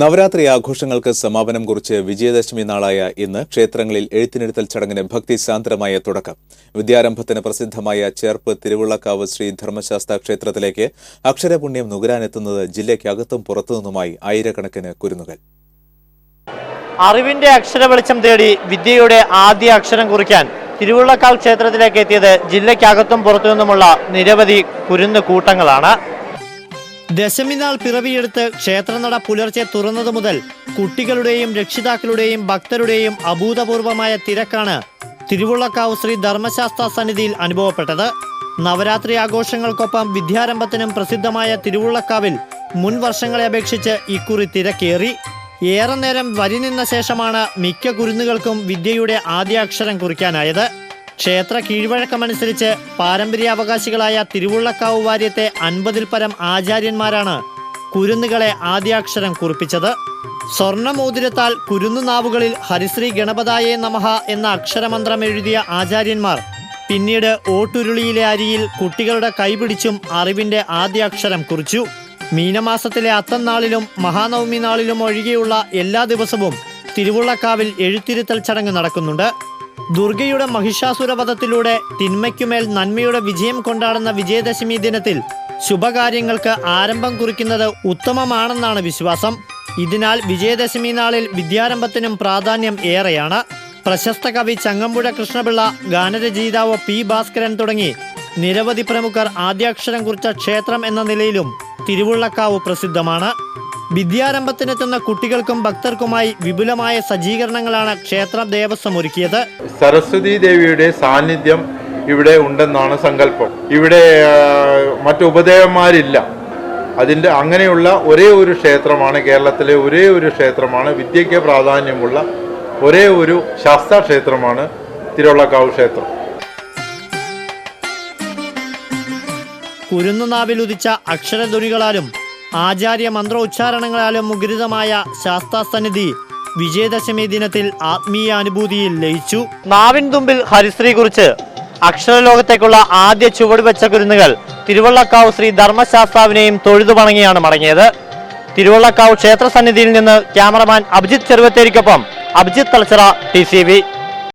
നവരാത്രി ആഘോഷങ്ങൾക്ക് സമാപനം കുറിച്ച് വിജയദശമി നാളായ ഇന്ന് ക്ഷേത്രങ്ങളിൽ എഴുത്തിനിരുത്തൽ ചടങ്ങിന് ഭക്തിസാന്ദ്രമായ തുടക്കം. വിദ്യാരംഭത്തിന് പ്രസിദ്ധമായ ചേർപ്പ് തിരുവുള്ളക്കാവ് ശ്രീ ധർമ്മശാസ്ത്ര ക്ഷേത്രത്തിലേക്ക് അക്ഷരപുണ്യം നുകരാനെത്തുന്നത് ജില്ലയ്ക്കകത്തും പുറത്തുനിന്നുമായി ആയിരക്കണക്കിന് കുരുന്നുകൾ. അറിവിന്റെ അക്ഷര വെളിച്ചം തേടി വിദ്യയുടെ ആദ്യ അക്ഷരം കുറിക്കാൻ തിരുവള്ളക്കാവ് ക്ഷേത്രത്തിലേക്ക് എത്തിയത് ജില്ലയ്ക്കകത്തും പുറത്തുനിന്നുമുള്ള നിരവധി കുരുന്ന് കൂട്ടങ്ങളാണ്. ദശമി നാൾ പിറവിയെടുത്ത് ക്ഷേത്രനട പുലർച്ചെ തുറന്നതു മുതൽ കുട്ടികളുടെയും രക്ഷിതാക്കളുടെയും ഭക്തരുടെയും അഭൂതപൂർവമായ തിരക്കാണ് തിരുവുള്ളക്കാവ് ശ്രീ ധർമ്മശാസ്ത്ര സന്നിധിയിൽ അനുഭവപ്പെട്ടത്. നവരാത്രി ആഘോഷങ്ങൾക്കൊപ്പം വിദ്യാരംഭത്തിനും പ്രസിദ്ധമായ തിരുവുള്ളക്കാവിൽ മുൻ വർഷങ്ങളെ അപേക്ഷിച്ച് ഇക്കുറി തിരക്കേറി. ഏറെ നേരം വരി നിന്ന ശേഷമാണ് മിക്ക കുരുന്നുകൾക്കും വിദ്യയുടെ ആദ്യാക്ഷരം കുറിക്കാനായത്. ക്ഷേത്ര കീഴ്വഴക്കമനുസരിച്ച് പാരമ്പര്യാവകാശികളായ തിരുവുള്ളക്കാവ് വാര്യത്തെ അൻപതിൽ പരം ആചാര്യന്മാരാണ് കുരുന്നുകളെ ആദ്യാക്ഷരം കുറിപ്പിച്ചത്. സ്വർണമോതിരത്താൽ കുരുന്നു നാവുകളിൽ ഹരിശ്രീ ഗണപതായേ നമഹ എന്ന അക്ഷരമന്ത്രം എഴുതിയ ആചാര്യന്മാർ പിന്നീട് ഓട്ടുരുളിയിലെ അരിയിൽ കുട്ടികളുടെ കൈപിടിച്ചും അറിവിന്റെ ആദ്യാക്ഷരം കുറിച്ചു. മീനമാസത്തിലെ അത്തം നാളിലും മഹാനവമി നാളിലും ഒഴികെയുള്ള എല്ലാ ദിവസവും തിരുവുള്ളക്കാവിൽ എഴുത്തിരുത്തൽ ചടങ്ങ് നടക്കുന്നുണ്ട്. ദുർഗയുടെ മഹിഷാസുരപഥത്തിലൂടെ തിന്മയ്ക്കുമേൽ നന്മയുടെ വിജയം കൊണ്ടാടുന്ന വിജയദശമി ദിനത്തിൽ ശുഭകാര്യങ്ങൾക്ക് ആരംഭം കുറിക്കുന്നത് ഉത്തമമാണെന്നാണ് വിശ്വാസം. ഇതിനാൽ വിജയദശമി നാളിൽ വിദ്യാരംഭത്തിനും പ്രാധാന്യം ഏറെയാണ്. പ്രശസ്ത കവി ചങ്ങമ്പുഴ കൃഷ്ണപിള്ള ഗാനരചയിതാവ് പി ഭാസ്കരൻ തുടങ്ങി നിരവധി പ്രമുഖർ ആദ്യാക്ഷരം കുറിച്ച ക്ഷേത്രം എന്ന നിലയിലും തിരുവുള്ളക്കാവ് പ്രസിദ്ധമാണ്. വിദ്യാരംഭത്തിനെത്തുന്ന കുട്ടികൾക്കും ഭക്തർക്കുമായി വിപുലമായ സജ്ജീകരണങ്ങളാണ് ക്ഷേത്ര ദേവസ്വം ഒരുക്കിയത്. സരസ്വതി ദേവിയുടെ സാന്നിധ്യം ഇവിടെ ഉണ്ടെന്നാണ് സങ്കല്പം. ഇവിടെ മറ്റു ഉപദേവന്മാരില്ല. അതിന്റെ അങ്ങനെയുള്ള ഒരേ ഒരു ക്ഷേത്രമാണ് കേരളത്തിലെ ഒരേ ഒരു ക്ഷേത്രമാണ് വിദ്യയ്ക്ക് പ്രാധാന്യമുള്ള ഒരേ ഒരു ശാസ്ത്ര ക്ഷേത്രമാണ് തിരുവള്ളക്കാവ് ക്ഷേത്രം. കുരുന്നുനാവിൽ ഉദിച്ച അക്ഷരധ്വനികളാലും ആചാര്യ മന്ത്രോച്ചാരണങ്ങളാലും മുഖരിതമായ ശാസ്താസന്നിധി വിജയദശമി ദിനത്തിൽ ആത്മീയ അനുഭൂതിയിൽ ലയിച്ചു. നാവിൻ തുമ്പിൽ ഹരിശ്രീ കുറിച്ച് അക്ഷരലോകത്തേക്കുള്ള ആദ്യ ചുവട് വെച്ച കുരുന്നുകൾ തിരുവള്ളക്കാവ് ശ്രീ ധർമ്മശാസ്താവിനെയും തൊഴുതു വണങ്ങിയാണ് മടങ്ങിയത്. തിരുവള്ളക്കാവ് ക്ഷേത്ര സന്നിധിയിൽ നിന്ന് ക്യാമറമാൻ അഭിജിത്ത് ചെറുവത്തേരിക്കൊപ്പം അഭിജിത്ത് തലച്ചറ ടി